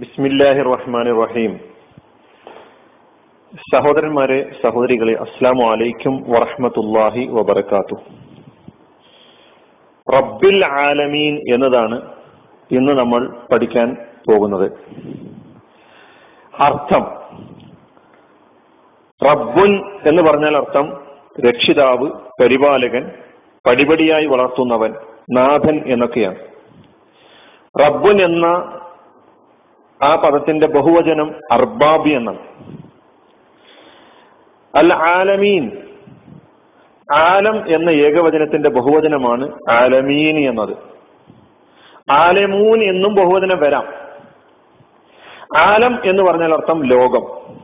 ബിസ്മില്ലാഹി റഹ്മാൻ റഹീം സഹോദരന്മാരെ സഹോദരികളെ അസ്സാം വലൈക്കും വറഹമത്തല്ലാഹി വബർക്കാത്തു റബ്ബിൽ ആലമീൻ എന്നതാണ് ഇന്ന് നമ്മൾ പഠിക്കാൻ പോകുന്നത്. അർത്ഥം റബ്ബുൻ എന്ന് പറഞ്ഞാൽ അർത്ഥം രക്ഷിതാവ് പരിപാലകൻ പടിപടിയായി വളർത്തുന്നവൻ നാഥൻ എന്നൊക്കെയാണ്. റബ്ബുൻ എന്ന ആ പദത്തിന്റെ ബഹുവചനം അർബാബി എന്നാണ്. അൽ ആലമീൻ ആലം എന്ന ഏകവചനത്തിന്റെ ബഹുവചനമാണ് ആലമീൻ എന്നത്. ആലമൂൻ എന്നും ബഹുവചനം വരാം. ആലം എന്ന് പറഞ്ഞാൽ അർത്ഥം ലോകം.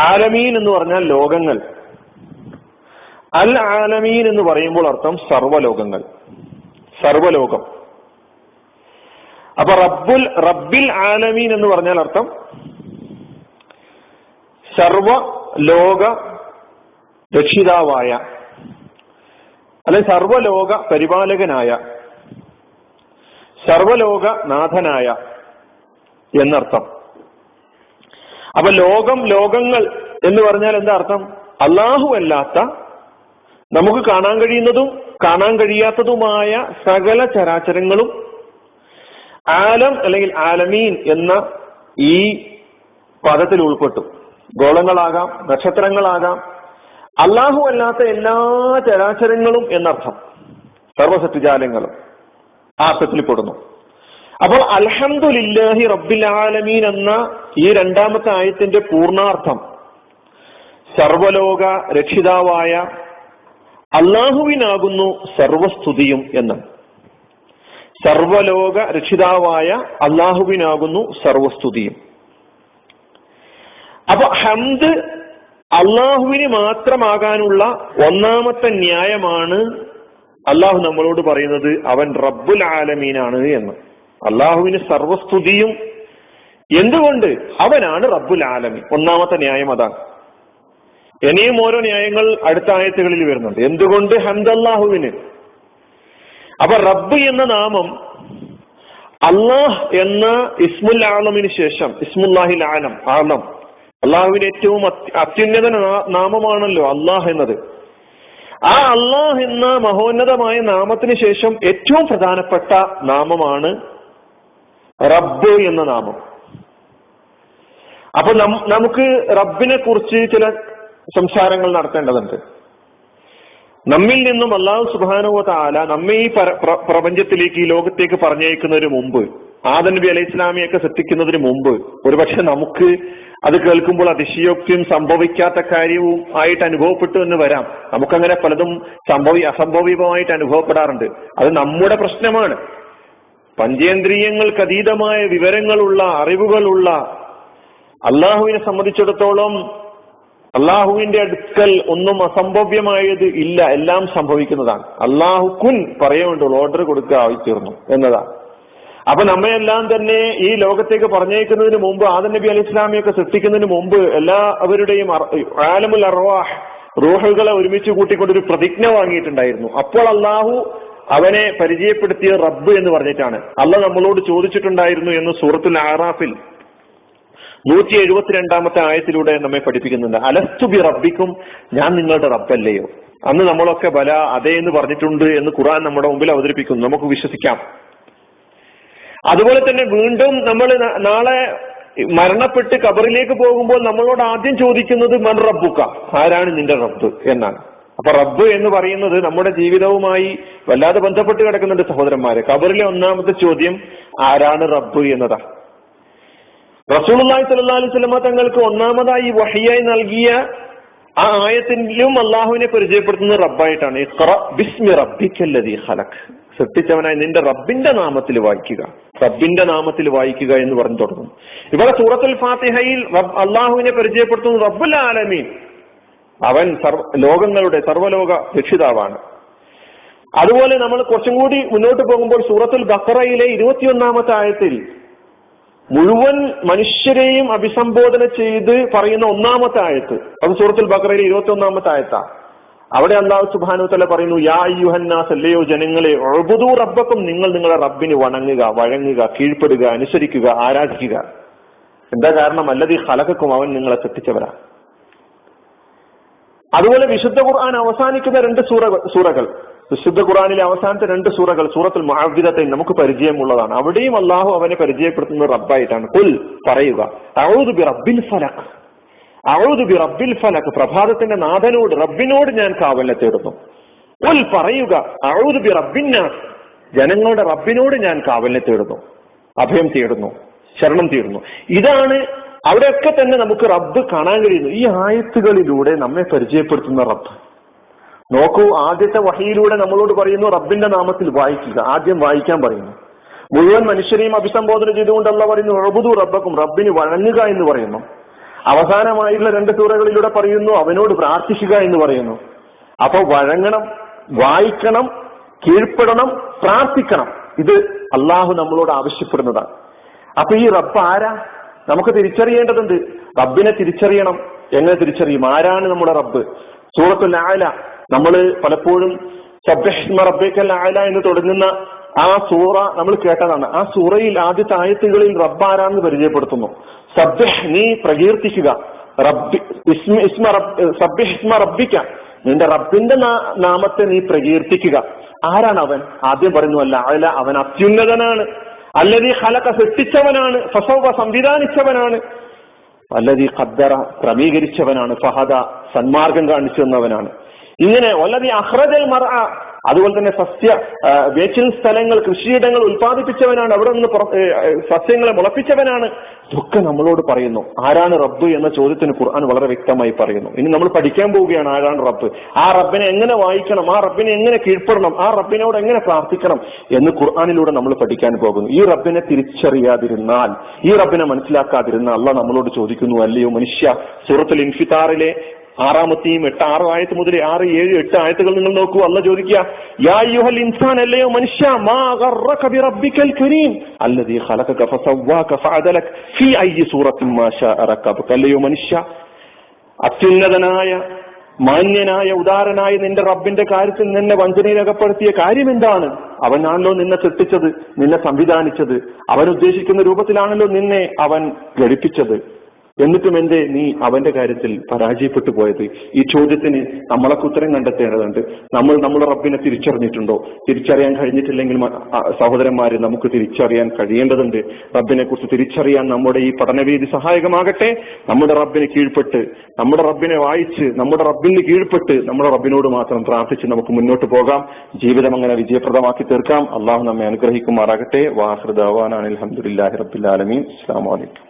ആലമീൻ എന്ന് പറഞ്ഞാൽ ലോകങ്ങൾ. അൽ ആലമീൻ എന്ന് പറയുമ്പോൾ അർത്ഥം സർവലോകങ്ങൾ സർവലോകം അപ്പൊ റബ്ബുൽ റബ്ബിൽ ആലമീൻ എന്ന് പറഞ്ഞാൽ അർത്ഥം സർവ ലോക രക്ഷിതാവായ അല്ലെ സർവലോക പരിപാലകനായ സർവലോക നാഥനായ എന്നർത്ഥം. അപ്പൊ ലോകം ലോകങ്ങൾ എന്ന് പറഞ്ഞാൽ എന്താ അർത്ഥം? അള്ളാഹു അല്ലാത്ത നമുക്ക് കാണാൻ കഴിയുന്നതും കാണാൻ കഴിയാത്തതുമായ സകല ചരാചരങ്ങളും ആലം അല്ലെങ്കിൽ ആലമീൻ എന്ന ഈ പദത്തിൽ ഉൾപ്പെട്ടു. ഗോളങ്ങളാകാം നക്ഷത്രങ്ങളാകാം. അള്ളാഹു അല്ലാത്ത എല്ലാ ചരാചരങ്ങളും എന്നർത്ഥം. സർവസത്യജാലങ്ങളും ആ അർത്ഥത്തിൽ പെടുന്നു. അപ്പോൾ അൽഹംദുലില്ലാഹി റബ്ബിൽ ആലമീൻ എന്ന ഈ രണ്ടാമത്തെ ആയത്തിന്റെ പൂർണാർത്ഥം സർവലോക രക്ഷിതാവായ അള്ളാഹുവിനാകുന്നു സർവസ്തുതിയും എന്നാണ് സർവലോക രക്ഷിതാവായ അള്ളാഹുവിനാകുന്നു സർവസ്തുതിയും. അപ്പൊ ഹംദ് അള്ളാഹുവിന് മാത്രമാകാനുള്ള ഒന്നാമത്തെ ന്യായമാണ് അള്ളാഹു നമ്മളോട് പറയുന്നത് അവൻ റബ്ബുൽ ആലമീനാണ് എന്ന്. അള്ളാഹുവിന് സർവസ്തുതിയും എന്തുകൊണ്ട് അവനാണ് റബ്ബുൽ ആലമീൻ? ഒന്നാമത്തെ ന്യായം അതാണ്. ഇനിയും ഓരോ ന്യായങ്ങൾ അടുത്ത ആയത്തുകളിൽ വരുന്നുണ്ട്. എന്തുകൊണ്ട് ഹംദ് അള്ളാഹുവിന്? അപ്പൊ റബ്ബ് എന്ന നാമം അള്ളാഹ് എന്ന ഇസ്മുൽ ശേഷം ഇസ്മുല്ലാഹിൽ ആലം ആലം. അള്ളാഹുവിന് ഏറ്റവും അത്യുന്നത നാമമാണല്ലോ അള്ളാഹ് എന്നത്. ആ അള്ളാഹ് എന്ന മഹോന്നതമായ നാമത്തിന് ശേഷം ഏറ്റവും പ്രധാനപ്പെട്ട നാമമാണ് റബ്ബ് എന്ന നാമം. അപ്പൊ നമുക്ക് റബ്ബിനെ കുറിച്ച് ചില സംസാരങ്ങൾ നടത്തേണ്ടതുണ്ട്. നമ്മിൽ നിന്നും അള്ളാഹു സുബാനുവ താല നമ്മെ ഈ പ്രപഞ്ചത്തിലേക്ക് ഈ ലോകത്തേക്ക് പറഞ്ഞയക്കുന്നതിന് മുമ്പ് ആദൻ നബി അലൈഹി ഇസ്ലാമിയൊക്കെ സൃഷ്ടിക്കുന്നതിന് മുമ്പ് ഒരുപക്ഷെ നമുക്ക് അത് കേൾക്കുമ്പോൾ അതിശയോക്തിയും സംഭവിക്കാത്ത കാര്യവും ആയിട്ട് അനുഭവപ്പെട്ടു എന്ന് വരാം. നമുക്കങ്ങനെ പലതും സംഭവി അസംഭവികമായിട്ട് അനുഭവപ്പെടാറുണ്ട്. അത് നമ്മുടെ പ്രശ്നമാണ്. പഞ്ചേന്ദ്രിയങ്ങൾക്ക് അതീതമായ വിവരങ്ങളുള്ള അറിവുകളുള്ള അള്ളാഹുവിനെ സംബന്ധിച്ചിടത്തോളം അള്ളാഹുവിന്റെ അടുക്കൽ ഒന്നും അസംഭവ്യമായത് ഇല്ല എല്ലാം സംഭവിക്കുന്നതാണ്. അള്ളാഹു കുൻ പറയുന്നുണ്ട് ഓർഡർ കൊടുക്കുക ആയിത്തീർന്നു എന്നതാണ് അപ്പൊ നമ്മയെല്ലാം തന്നെ ഈ ലോകത്തേക്ക് പറഞ്ഞേക്കുന്നതിന് മുമ്പ് ആദം നബി അലി ഇസ്ലാമിയൊക്കെ സൃഷ്ടിക്കുന്നതിന് മുമ്പ് എല്ലാവരുടെയും ആലമുൽ അർവാഹ് റൂഹുകളെ ഒരുമിച്ച് കൂട്ടിക്കൊണ്ടൊരു പ്രതിജ്ഞ വാങ്ങിയിട്ടുണ്ടായിരുന്നു. അപ്പോൾ അള്ളാഹു അവനെ പരിചയപ്പെടുത്തിയ റബ്ബ് എന്ന് പറഞ്ഞിട്ടാണ്. അല്ല നമ്മളോട് ചോദിച്ചിട്ടുണ്ടായിരുന്നു എന്ന് സൂറത്തുൽ ആറാഫിൽ നൂറ്റി എഴുപത്തിരണ്ടാമത്തെ ആയത്തിലൂടെ നമ്മെ പഠിപ്പിക്കുന്നുണ്ട്. അലസ്തുബി റബ്ബിക്കും ഞാൻ നിങ്ങളുടെ റബ്ബല്ലയോ? അന്ന് നമ്മളൊക്കെ ബല അതേ എന്ന് പറഞ്ഞിട്ടുണ്ട് എന്ന് ഖുറാൻ നമ്മുടെ മുമ്പിൽ അവതരിപ്പിക്കുന്നു. നമുക്ക് വിശ്വസിക്കാം. അതുപോലെ തന്നെ വീണ്ടും നമ്മൾ നാളെ മരണപ്പെട്ട് കബറിലേക്ക് പോകുമ്പോൾ നമ്മളോട് ആദ്യം ചോദിക്കുന്നത് മൻ റബ്ബുക്ക ആരാണ് നിന്റെ റബ്ബ് എന്നാണ്. അപ്പൊ റബ്ബ് എന്ന് പറയുന്നത് നമ്മുടെ ജീവിതവുമായി വല്ലാതെ ബന്ധപ്പെട്ട് കിടക്കുന്നുണ്ട് സഹോദരന്മാരെ. കബറിലെ ഒന്നാമത്തെ ചോദ്യം ആരാണ് റബ്ബ്? എന്നതാ റസൂലുള്ളാഹി സ്വല്ലല്ലാഹി അലൈഹി വസല്ലമ തങ്ങൾക്ക് ഒന്നാമതായി വഹിയായി നൽകിയ ആ ആയത്തിലും അള്ളാഹുവിനെ പരിചയപ്പെടുത്തുന്ന റബ്ബായിട്ടാണ്. ബിസ്മി റബ്ബിക്കല്ലദീ ഖലഖ്. സൃഷ്ടിച്ചവനായി നിന്റെ റബ്ബിന്റെ നാമത്തിൽ വായിക്കുക. റബ്ബിന്റെ നാമത്തിൽ വായിക്കുക എന്ന് പറഞ്ഞു തുടങ്ങും. ഇവിടെ സൂറത്തുൽ ഫാത്തിഹയിൽ അള്ളാഹുവിനെ പരിചയപ്പെടുത്തുന്ന റബ്ബുൽ ആലമീൻ. അവൻ സർവ ലോകങ്ങളുടെ സർവലോക രക്ഷിതാവാണ്. അതുപോലെ നമ്മൾ കുറച്ചും കൂടി മുന്നോട്ട് പോകുമ്പോൾ സൂറത്തുൽ ബക്കറയിലെ ഇരുപത്തിയൊന്നാമത്തെ ആയത്തിൽ മുഴുവൻ മനുഷ്യരെയും അഭിസംബോധന ചെയ്ത് പറയുന്ന ഒന്നാമത്തെ ആയത്ത്. അത് സൂറത്തുൽ ബക്രയിലെ ഇരുപത്തി ഒന്നാമത്തെ ആയത്താ. അവിടെ അള്ളാഹു സുബാനു തല പറയുന്നു യാ യുഹന്നാസ് അല്ലയോ ജനങ്ങളെ ഒഴുബുദൂ റബ്ബക്കും നിങ്ങൾ നിങ്ങളുടെ റബ്ബിന് വണങ്ങുക വഴങ്ങുക കീഴ്പ്പെടുക അനുസരിക്കുക ആരാധിക്കുക. എന്താ കാരണം? അല്ലതീ ഹലകക്കും ഹലക്കും അവൻ നിങ്ങളെ സൃഷ്ടിച്ചവരാ അതുപോലെ വിശുദ്ധ ഖുർആൻ അവസാനിക്കുന്ന രണ്ട് സൂറ സൂറകൾ. വിശുദ്ധ ഖുറാനിലെ അവസാനത്തെ രണ്ട് സൂറകൾ സൂറത്തുൽ മുഅവ്വിദത്തെ നമുക്ക് പരിചയമുള്ളതാണ്. അവിടെയും അള്ളാഹു അവനെ പരിചയപ്പെടുത്തുന്നത് റബ്ബായിട്ടാണ്. കുൽ പറയുക ബി റബ്ബിൽ ഫലക്. ബി റബ്ബിൽ ഫലക് പ്രഭാതത്തിന്റെ നാഥനോട് റബ്ബിനോട് ഞാൻ കാവലിനെ തേടുന്നു. കുൽ പറയുക ബി റബ്ബിന്നാസ് ജനങ്ങളുടെ റബ്ബിനോട് ഞാൻ കാവലിനെ തേടുന്നു. അഭയം തേടുന്നു. ശരണം തേടുന്നു. ഇതാണ് അവിടെയൊക്കെ തന്നെ നമുക്ക് റബ്ബ് കാണാൻ കഴിയുന്നു. ഈ ആയത്തുകളിലൂടെ നമ്മെ പരിചയപ്പെടുത്തുന്ന റബ്ബ്. നോക്കൂ ആദ്യത്തെ വഹിയിലൂടെ നമ്മളോട് പറയുന്നു റബ്ബിന്റെ നാമത്തിൽ വായിക്കുക. ആദ്യം വായിക്കാൻ പറയുന്നു. മുഴുവൻ മനുഷ്യരെയും അഭിസംബോധന ചെയ്തുകൊണ്ടല്ല പറയുന്നു റബുദു റബ്ബക്കും റബ്ബിന് വഴങ്ങുക എന്ന് പറയുന്നു. അവസാനമായുള്ള രണ്ട് സൂറകളിലൂടെ പറയുന്നു അവനോട് പ്രാർത്ഥിക്കുക എന്ന് പറയുന്നു. അപ്പൊ വഴങ്ങണം വായിക്കണം കീഴ്പ്പെടണം പ്രാർത്ഥിക്കണം. ഇത് അള്ളാഹു നമ്മളോട് ആവശ്യപ്പെടുന്നതാണ്. അപ്പൊ ഈ റബ്ബ് ആരാ? നമുക്ക് തിരിച്ചറിയേണ്ടതുണ്ട്. റബ്ബിനെ തിരിച്ചറിയണം. എങ്ങനെ തിരിച്ചറിയും? ആരാണ് നമ്മുടെ റബ്ബ്? സൂറത്തുൽ ആല. നമ്മൾ പലപ്പോഴും റബ്ബേക്കൽ ആല എന്ന് തുടങ്ങുന്ന ആ സൂറ നമ്മൾ കേട്ടതാണ്. ആ സൂറയിൽ ആദ്യത്തെ ആയത്തുകളിൽ റബ്ബ് ആരാന്ന് പരിചയപ്പെടുത്തുന്നു. സബ്ബഹ് നീ പ്രകീർത്തിക്കുക. റബ്ബി ഇസ്മ ഇസ്മ ഇസ്മ റബ്ബിക്ക. നിന്റെ റബ്ബിന്റെ നാമത്തെ നീ പ്രകീർത്തിക്കുക. ആരാണ് അവൻ? ആദ്യം പറയുന്നു അല്ല അവൻ അത്യുന്നതനാണ്. അല്ലതീ ഖലക സൃഷ്ടിച്ചവനാണ് ഫസൗബ സംവിധാനിച്ചവനാണ്. അല്ലതീ ഖദ്ദറ ക്രമീകരിച്ചവനാണ് ഫഹദ സന്മാർഗം കാണിച്ചു തന്നവനാണ്. ഇങ്ങനെ വല്ലതീ അഹ്റജൽ മറ അതുപോലെ തന്നെ സസ്യ വേച്ചിൽ സ്ഥലങ്ങൾ കൃഷിയിടങ്ങൾ ഉൽപ്പാദിപ്പിച്ചവനാണ് അവിടെ നിന്ന് സസ്യങ്ങളെ മുളപ്പിച്ചവനാണ് ഇതൊക്കെ നമ്മളോട് പറയുന്നു. ആരാണ് റബ്ബ് എന്ന ചോദ്യത്തിന് ഖുർആൻ വളരെ വ്യക്തമായി പറയുന്നു. ഇനി നമ്മൾ പഠിക്കാൻ പോവുകയാണ് ആരാണ് റബ്ബ്. ആ റബ്ബിനെ എങ്ങനെ വായിക്കണം? ആ റബ്ബിനെ എങ്ങനെ കീഴ്പ്പെടണം? ആ റബ്ബിനോട് എങ്ങനെ പ്രാർത്ഥിക്കണം? എന്ന് ഖുർആാനിലൂടെ നമ്മൾ പഠിക്കാൻ പോകുന്നു. ഈ റബ്ബിനെ തിരിച്ചറിയാതിരുന്നാൽ ഈ റബ്ബിനെ മനസ്സിലാക്കാതിരുന്നാൽ അല്ല നമ്മളോട് ചോദിക്കുന്നു അല്ലയോ മനുഷ്യ സൂറത്തുൽ ഇൻഫിത്താറിലെ ആറാമത്തെയും എട്ട് ആറ് ആയത്ത് മുതൽ ആറ് ഏഴ് എട്ട് ആയത്തുകൾ നിങ്ങൾ നോക്കൂ. അല്ല ചോദിക്കുക യാ യുഹൽ ഇൻസാൻ അല്ലയോ മനുഷ്യ? മാ കരീം. ഫഅദലക ഫീ അല്ലയോ മനുഷ്യ? അത്യുന്നതനായ മാന്യനായ ഉദാരനായ നിന്റെ റബ്ബിന്റെ കാര്യത്തിൽ നിന്നെ വഞ്ചനയിൽ അകപ്പെടുത്തിയ കാര്യം എന്താണ്? അവനാണല്ലോ നിന്നെ സൃഷ്ടിച്ചത് നിന്നെ സംവിധാനിച്ചത്. അവൻ ഉദ്ദേശിക്കുന്ന രൂപത്തിലാണല്ലോ നിന്നെ അവൻ ഘടിപ്പിച്ചത്. എന്നിട്ടും എന്തേ നീ അവന്റെ കാര്യത്തിൽ പരാജയപ്പെട്ടു പോയത് ഈ ചോദ്യത്തിന് നമ്മളൊക്കെ ഉത്തരം കണ്ടെത്തേണ്ടതുണ്ട്. നമ്മൾ നമ്മുടെ റബ്ബിനെ തിരിച്ചറിഞ്ഞിട്ടുണ്ടോ? തിരിച്ചറിയാൻ കഴിഞ്ഞിട്ടില്ലെങ്കിൽ സഹോദരന്മാരെ നമുക്ക് തിരിച്ചറിയാൻ കഴിയേണ്ടതുണ്ട്. റബ്ബിനെ കുറിച്ച് തിരിച്ചറിയാൻ നമ്മുടെ ഈ പഠനവേദി സഹായകമാകട്ടെ. നമ്മുടെ റബ്ബിനെ കീഴ്പ്പെട്ട് നമ്മുടെ റബ്ബിനെ വായിച്ച് നമ്മുടെ റബ്ബിന് കീഴ്പ്പെട്ട് നമ്മുടെ റബ്ബിനോട് മാത്രം പ്രാർത്ഥിച്ച് നമുക്ക് മുന്നോട്ട് പോകാം. ജീവിതം അങ്ങനെ വിജയപ്രദമാക്കി തീർക്കാം. അള്ളാഹു നമ്മെ അനുഗ്രഹിക്കുമാറാകട്ടെ. വാഹൃദാൻ അലഹമുല്ലാഹി റബ്ബിൽ ആലമീൻ. അസ്സാം വലൈക്കും